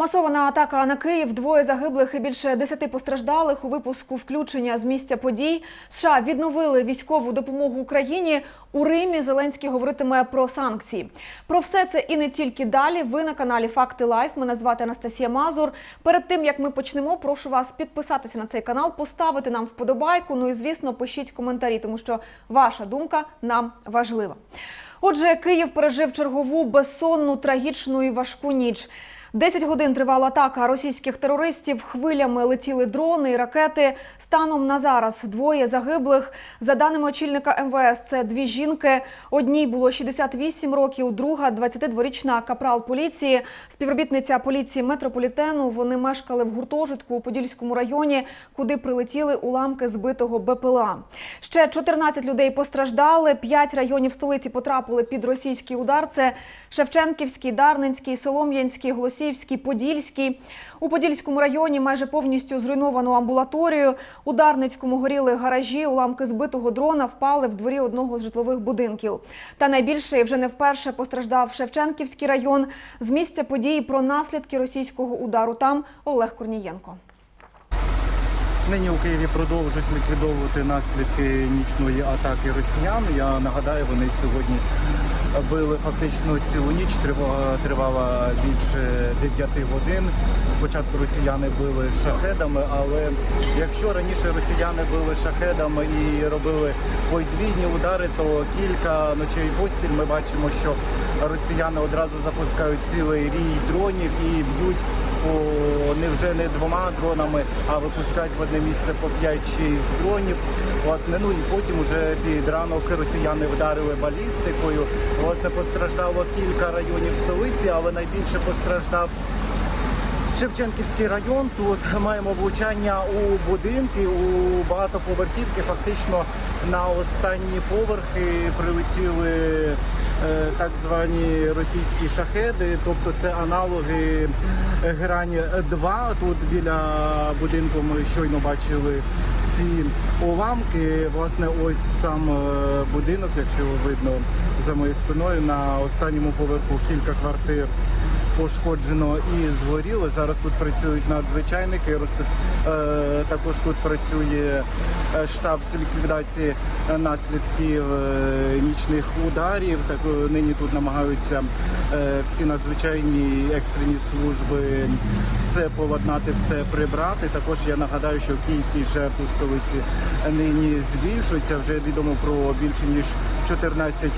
Масована атака на Київ, двоє загиблих і більше десяти постраждалих у випуску включення з місця подій. США відновили військову допомогу Україні. У Римі Зеленський говоритиме про санкції. Про все це і не тільки далі. Ви на каналі Факти Лайф. Мене звати Анастасія Мазур. Перед тим як ми почнемо, прошу вас підписатися на цей канал, поставити нам вподобайку. Ну і звісно, пишіть коментарі, тому що ваша думка нам важлива. Отже, Київ пережив чергову безсонну, трагічну і важку ніч. 10 годин тривала атака російських терористів. Хвилями летіли дрони і ракети. Станом на зараз двоє загиблих. За даними очільника МВС, це дві жінки. Одній було 68 років, друга 22-річна капрал поліції, співробітниця поліції метрополітену. Вони мешкали в гуртожитку у Подільському районі, куди прилетіли уламки збитого БПЛА. Ще 14 людей постраждали. П'ять районів столиці потрапили під російський удар. Це Шевченківський, Дарненський, Солом'янський, Голосіївський, Подільський. У Подільському районі майже повністю зруйновано амбулаторію. У Дарницькому горіли гаражі. Уламки збитого дрона впали в дворі одного з житлових будинків. Та найбільше вже не вперше постраждав Шевченківський район. З місця події про наслідки російського удару. Там Олег Корнієнко. Нині у Києві продовжують ліквідовувати наслідки нічної атаки росіян. Я нагадаю, вони сьогодні били фактично цілу ніч, тривала, більше 9 годин. Спочатку росіяни били шахедами, але якщо раніше росіяни били шахедами і робили подвійні удари, то кілька ночей поспіль ми бачимо, що росіяни одразу запускають цілий рій дронів і б'ють по не вже не двома дронами, а випускають в одне місце по 5-6 дронів. Власне, ну і потім уже під ранок росіяни вдарили балістикою. Власне, постраждало кілька районів столиці, але найбільше постраждав. Шевченківський район тут маємо влучання у будинки, у багатоповерхівки. Фактично на останні поверхи прилетіли так звані російські шахеди, тобто це аналоги грані 2 Тут біля будинку ми щойно бачили ці уламки. Власне, ось сам е, будинок, якщо видно за моєю спиною, на останньому поверху кілька квартир пошкоджено і згоріло. Зараз тут працюють надзвичайники. Е, Також тут працює е, штаб з ліквідації наслідків е, нічних ударів. Так нині тут намагаються всі надзвичайні екстрені служби все поладнати, все прибрати. Також я нагадаю, що кількість жертв у столиці нині збільшується. Вже відомо про більше ніж 14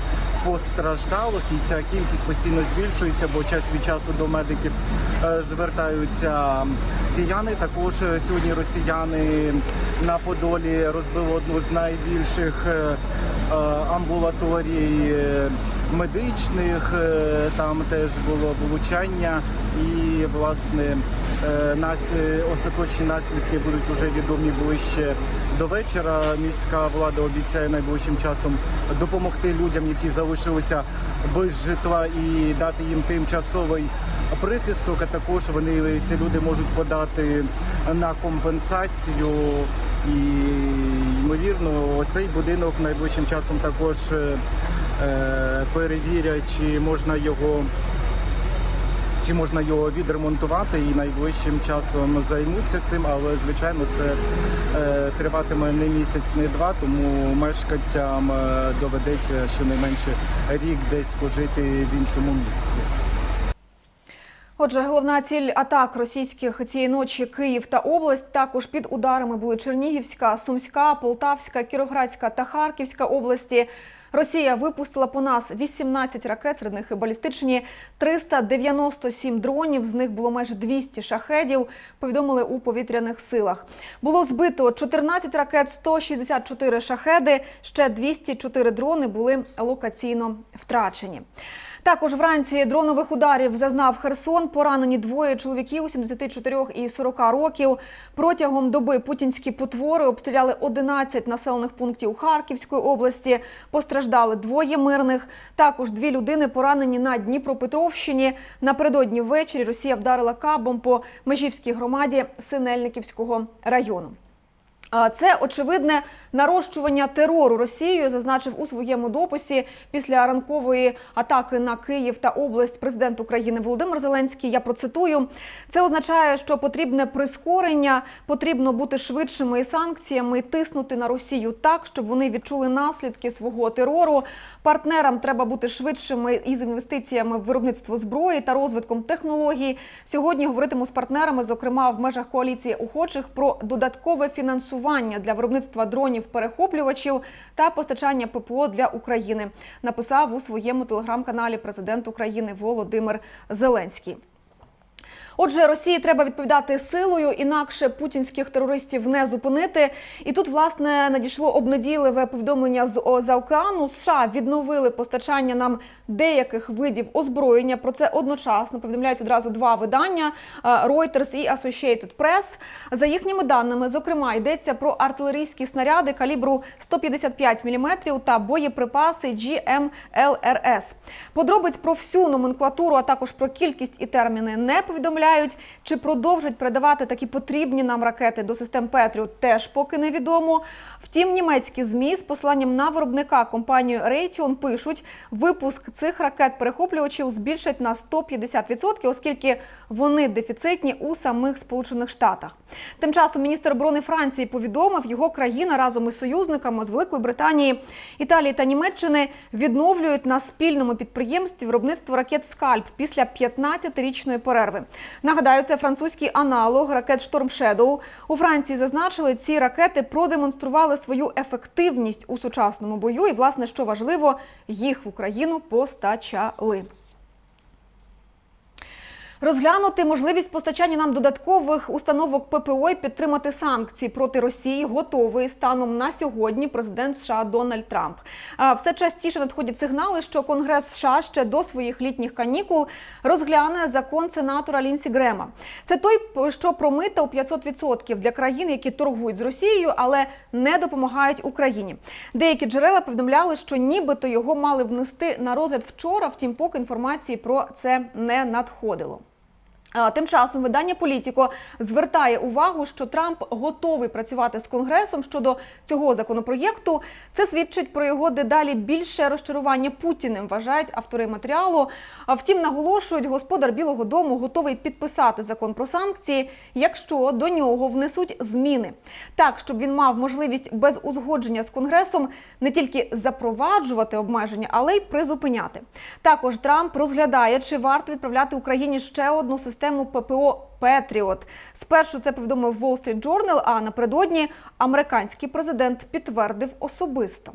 постраждалих, і ця кількість постійно збільшується, бо час від часу до медиків е, звертаються кияни. Також е, сьогодні росіяни на Подолі розбили одну з найбільших е, амбулаторій медичних. Там теж було влучання, і власне е, нас е, остаточні наслідки будуть уже відомі ближче до вечора. Міська влада обіцяє найближчим часом допомогти людям, які залишилися без житла, і дати їм тимчасовий прихисток. А також вони ці люди можуть подати на компенсацію. І ймовірно, цей будинок найближчим часом також е, перевірять, чи можна його чи можна його відремонтувати і найближчим часом займуться цим, але звичайно це е, триватиме не місяць, не два, тому мешканцям е, доведеться щонайменше рік десь пожити в іншому місці. Отже, головна ціль атак російських цієї ночі Київ та область. Також під ударами були Чернігівська, Сумська, Полтавська, Кіровоградська та Харківська області. Росія випустила по нас 18 ракет, серед них і балістичні, 397 дронів, з них було майже 200 шахедів, повідомили у повітряних силах. Було збито 14 ракет, 164 шахеди, ще 204 дрони були локаційно втрачені. Також вранці дронових ударів зазнав Херсон. Поранені двоє чоловіків 74 і 40 років. Протягом доби путінські потвори обстріляли 11 населених пунктів Харківської області. Постраждали двоє мирних. Також дві людини поранені на Дніпропетровщині. Напередодні ввечері Росія вдарила кабом по Межівській громаді Синельниківського району. Це очевидне нарощування терору Росією, зазначив у своєму дописі після ранкової атаки на Київ та область президент України Володимир Зеленський. Я процитую: це означає, що потрібне прискорення, потрібно бути швидшими санкціями, тиснути на Росію так, щоб вони відчули наслідки свого терору. Партнерам треба бути швидшими із інвестиціями в виробництво зброї та розвитком технологій. Сьогодні говоритиму з партнерами, зокрема в межах коаліції охочих, про додаткове фінансування для виробництва дронів перехоплювачів та постачання ППО для України. Написав у своєму телеграм-каналі президент України Володимир Зеленський. Отже, Росії треба відповідати силою, інакше путінських терористів не зупинити. І тут, власне, надійшло обнадійливе повідомлення з за океану. США відновили постачання нам деяких видів озброєння. Про це одночасно повідомляють одразу два видання е, Reuters і Associated Press. За їхніми даними, зокрема, йдеться про артилерійські снаряди калібру 155 мм та боєприпаси GMLRS. Подробиць про всю номенклатуру, а також про кількість і терміни не повідомляють. Чи продовжать передавати такі потрібні нам ракети до систем Петріот, теж поки невідомо. Втім, німецькі змі з посиланням на виробника компанію Raytheon пишуть, випуск цих ракет-перехоплювачів збільшать на 150%, оскільки вони дефіцитні у самих Сполучених Штатах. Тим часом міністр оборони Франції повідомив, його країна разом із союзниками з Великої Британії, Італії та Німеччини відновлюють на спільному підприємстві виробництво ракет Скальп після 15-річної перерви. Нагадаю, це французький аналог ракет Storm Shadow. У Франції зазначили, ці ракети продемонстрували свою ефективність у сучасному бою, і, власне, що важливо, їх в Україну постачали. Розглянути можливість постачання нам додаткових установок ППО і підтримати санкції проти Росії готовий станом на сьогодні президент США Дональд Трамп. Все частіше надходять сигнали, що Конгрес США ще до своїх літніх канікул розгляне закон сенатора Лінсі Грема. Це той, що про мита у 500% для країн, які торгують з Росією, але не допомагають Україні. Деякі джерела повідомляли, що нібито його мали внести на розгляд вчора. Втім, поки інформації про це не надходило. Тим часом видання Політіко звертає увагу, що Трамп готовий працювати з Конгресом щодо цього законопроєкту. Це свідчить про його дедалі більше розчарування Путіним, вважають автори матеріалу. А втім, наголошують, господар Білого Дому готовий підписати закон про санкції, якщо до нього внесуть зміни, так щоб він мав можливість без узгодження з Конгресом не тільки запроваджувати обмеження, але й призупиняти. Також Трамп розглядає, чи варто відправляти Україні ще одну систему ППО Петріот. Спершу це повідомив Wall Street Journal, а напередодні американський президент підтвердив особисто.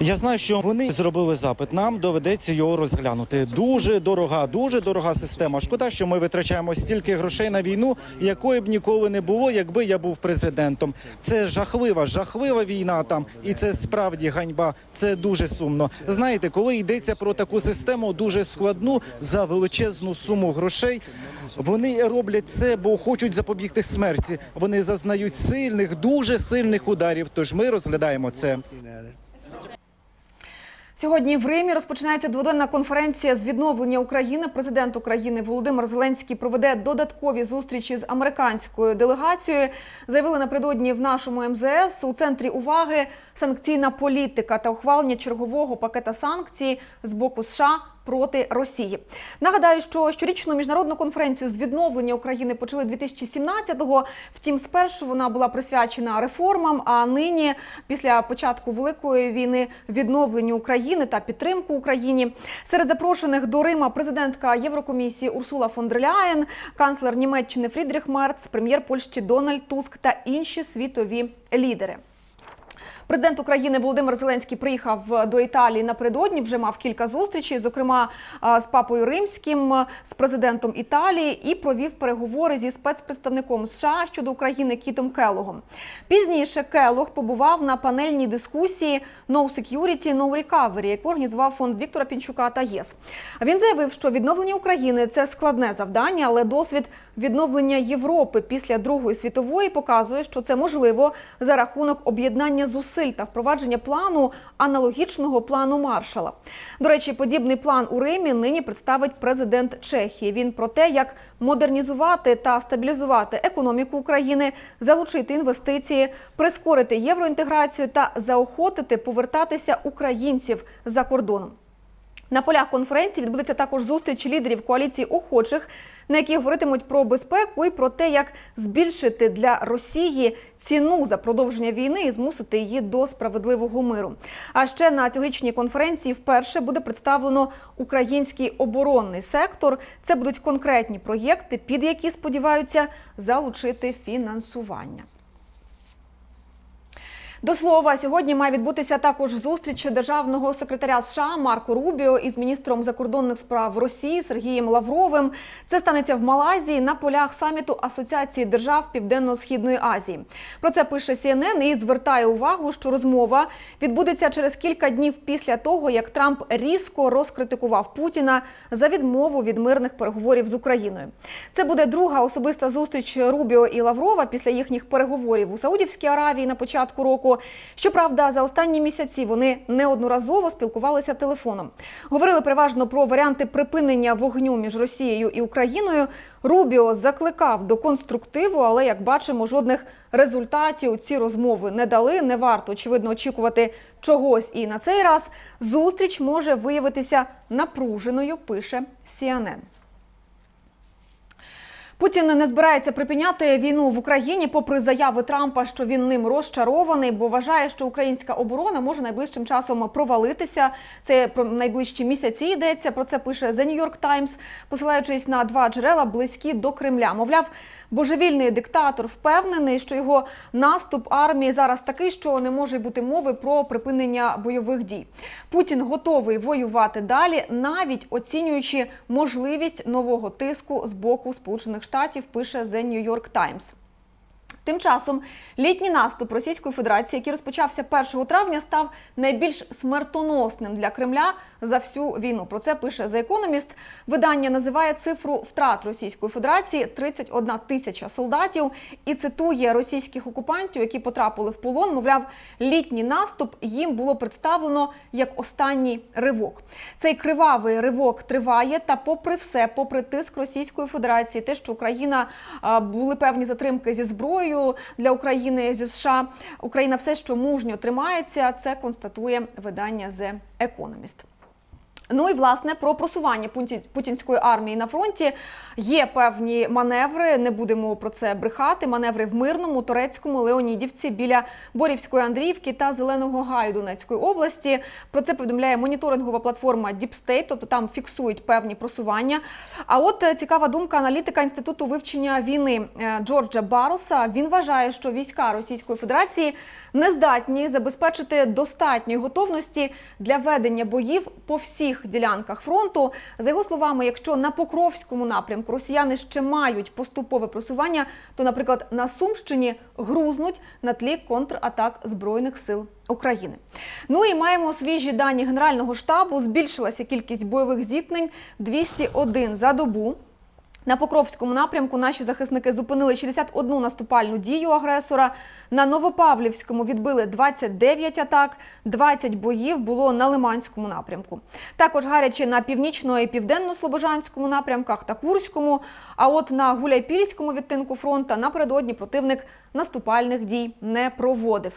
Я знаю, що вони зробили запит. Нам доведеться його розглянути. Дуже дорога, дуже дорога система. Шкода, що ми витрачаємо стільки грошей на війну, якої б ніколи не було, якби я був президентом. Це жахлива, жахлива війна там, і це справді ганьба. Це дуже сумно. Знаєте, коли йдеться про таку систему, дуже складну за величезну суму грошей. Вони роблять це, бо хочуть запобігти смерті. Вони зазнають сильних, дуже сильних ударів. Тож ми розглядаємо це. Сьогодні в Римі розпочинається дводенна конференція з відновлення України. Президент України Володимир Зеленський проведе додаткові зустрічі з американською делегацією. Заявили напередодні в нашому МЗС у центрі уваги санкційна політика та ухвалення чергового пакета санкцій з боку США. Проти Росії нагадаю, що щорічну міжнародну конференцію з відновлення України почали 2017-го. Втім, спершу вона була присвячена реформам. А нині, після початку великої війни, відновленню України та підтримку Україні. Серед запрошених до Рима президентка Єврокомісії Урсула фон дер Ляєн, канцлер Німеччини Фрідріх Мерц, прем'єр Польщі Дональд Туск та інші світові лідери. Президент України Володимир Зеленський приїхав до Італії напередодні. Вже мав кілька зустрічей, зокрема з папою римським, з президентом Італії, і провів переговори зі спецпредставником США щодо України Кітом Келлогом. Пізніше Келлог побував на панельній дискусії «No Security, No Recovery», яку організував фонд Віктора Пінчука та ЄС. Він заявив, що відновлення України це складне завдання, але досвід відновлення Європи після Другої світової показує, що це можливо за рахунок об'єднання зусиль зусиль та впровадження плану аналогічного плану Маршала. До речі, подібний план у Римі нині представить президент Чехії. Він про те, як модернізувати та стабілізувати економіку України, залучити інвестиції, прискорити євроінтеграцію та заохотити повертатися українців за кордоном. На полях конференції відбудеться також зустріч лідерів коаліції охочих, на якій говоритимуть про безпеку і про те, як збільшити для Росії ціну за продовження війни і змусити її до справедливого миру. А ще на цьогорічній конференції вперше буде представлено український оборонний сектор. Це будуть конкретні проєкти, під які сподіваються залучити фінансування. До слова, сьогодні має відбутися також зустріч державного секретаря США Марко Рубіо із міністром закордонних справ Росії Сергієм Лавровим. Це станеться в Малайзії на полях саміту Асоціації держав Південно-східної Азії. Про це пише CNN і звертає увагу, що розмова відбудеться через кілька днів після того, як Трамп різко розкритикував Путіна за відмову від мирних переговорів з Україною. Це буде друга особиста зустріч Рубіо і Лаврова після їхніх переговорів у Саудівській Аравії на початку року. Щоправда, за останні місяці вони неодноразово спілкувалися телефоном. Говорили переважно про варіанти припинення вогню між Росією і Україною. Рубіо закликав до конструктиву, але як бачимо, жодних результатів ці розмови не дали. Не варто очевидно очікувати чогось. І на цей раз зустріч може виявитися напруженою. Пише CNN. Путін не збирається припиняти війну в Україні, попри заяви Трампа, що він ним розчарований, бо вважає, що українська оборона може найближчим часом провалитися. Це про найближчі місяці йдеться. Про це пише The New York Times, посилаючись на два джерела близькі до Кремля. Мовляв, божевільний диктатор впевнений, що його наступ армії зараз такий, що не може бути мови про припинення бойових дій. Путін готовий воювати далі, навіть оцінюючи можливість нового тиску з боку Сполучених Штатів, пише The New York Times. Тим часом літній наступ Російської Федерації, який розпочався 1 травня, став найбільш смертоносним для Кремля за всю війну. Про це пише The Economist. Видання називає цифру втрат Російської Федерації 31 тисяча солдатів і цитує російських окупантів, які потрапили в полон. Мовляв, літній наступ їм було представлено як останній ривок. Цей кривавий ривок триває. Та, попри все, попри тиск Російської Федерації, те, що Україна були певні затримки зі зброєю для України зі США, Україна все, що мужньо тримається, це констатує видання The Economist. Ну і власне про просування путінської армії на фронті є певні маневри. Не будемо про це брехати. Маневри в мирному, турецькому, Леонідівці біля Борівської Андріївки та Зеленого Гаю Донецької області. Про це повідомляє моніторингова платформа State, тобто там фіксують певні просування. А от е, цікава думка аналітика інституту вивчення війни е, Джорджа Бароса. Він вважає, що війська Російської Федерації не здатні забезпечити достатньої готовності для ведення боїв по всіх ділянках фронту. За його словами, якщо на Покровському напрямку росіяни ще мають поступове просування, то, наприклад, на Сумщині грузнуть на тлі контратак збройних сил. України. Ну і маємо свіжі дані Генерального штабу. Збільшилася кількість бойових зіткнень 201 за добу. На Покровському напрямку наші захисники зупинили 61 наступальну дію агресора. На Новопавлівському відбили 29 атак, 20 боїв було на Лиманському напрямку. Також гаряче на північно- і південно-слобожанському напрямках та Курському. А от на Гуляйпільському відтинку фронта напередодні противник наступальних дій не проводив.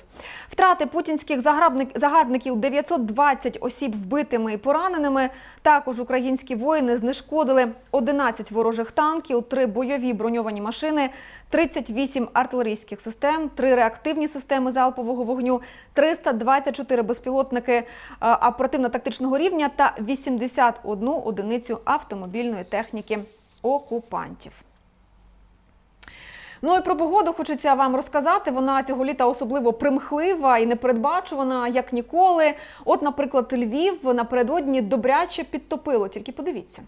Втрати путінських загарбник- загарбників 920 осіб вбитими і пораненими. Також українські воїни знешкодили 11 ворожих танків, 3 бойові броньовані машини, 38 артилерійських систем, 3 реактивні системи залпового вогню, 324 безпілотники е, оперативно-тактичного рівня та 81 одиницю автомобільної техніки окупантів. Ну і про погоду хочеться вам розказати. Вона цього літа особливо примхлива і непередбачувана, як ніколи. От, наприклад, Львів напередодні добряче підтопило. Тільки подивіться.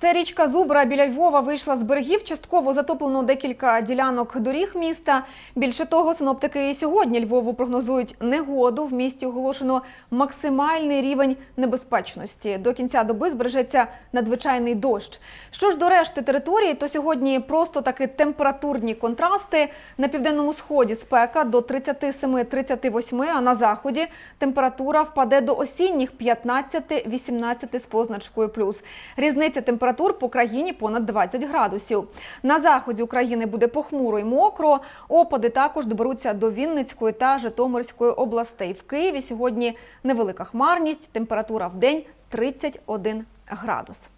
Це річка Зубра біля Львова вийшла з берегів. Частково затоплено декілька ділянок доріг міста. Більше того, синоптики і сьогодні Львову прогнозують негоду. В місті оголошено максимальний рівень небезпечності. До кінця доби збережеться надзвичайний дощ. Що ж до решти території, то сьогодні просто таки температурні контрасти. На південному сході спека до 37-38, а на заході температура впаде до осінніх 15-18 з позначкою плюс. Різниця температур по країні понад 20 градусів. На заході України буде похмуро і мокро. Опади також доберуться до Вінницької та Житомирської областей. В Києві сьогодні невелика хмарність, температура в день 31 градус.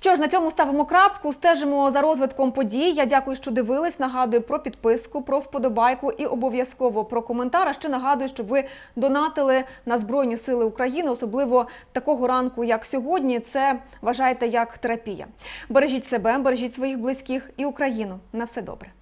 Що ж, на цьому ставимо крапку, стежимо за розвитком подій. Я дякую, що дивились. Нагадую про підписку, про вподобайку і обов'язково про коментар. А ще нагадую, щоб ви донатили на Збройні Сили України, особливо такого ранку, як сьогодні. Це вважайте як терапія. Бережіть себе, бережіть своїх близьких і Україну. На все добре.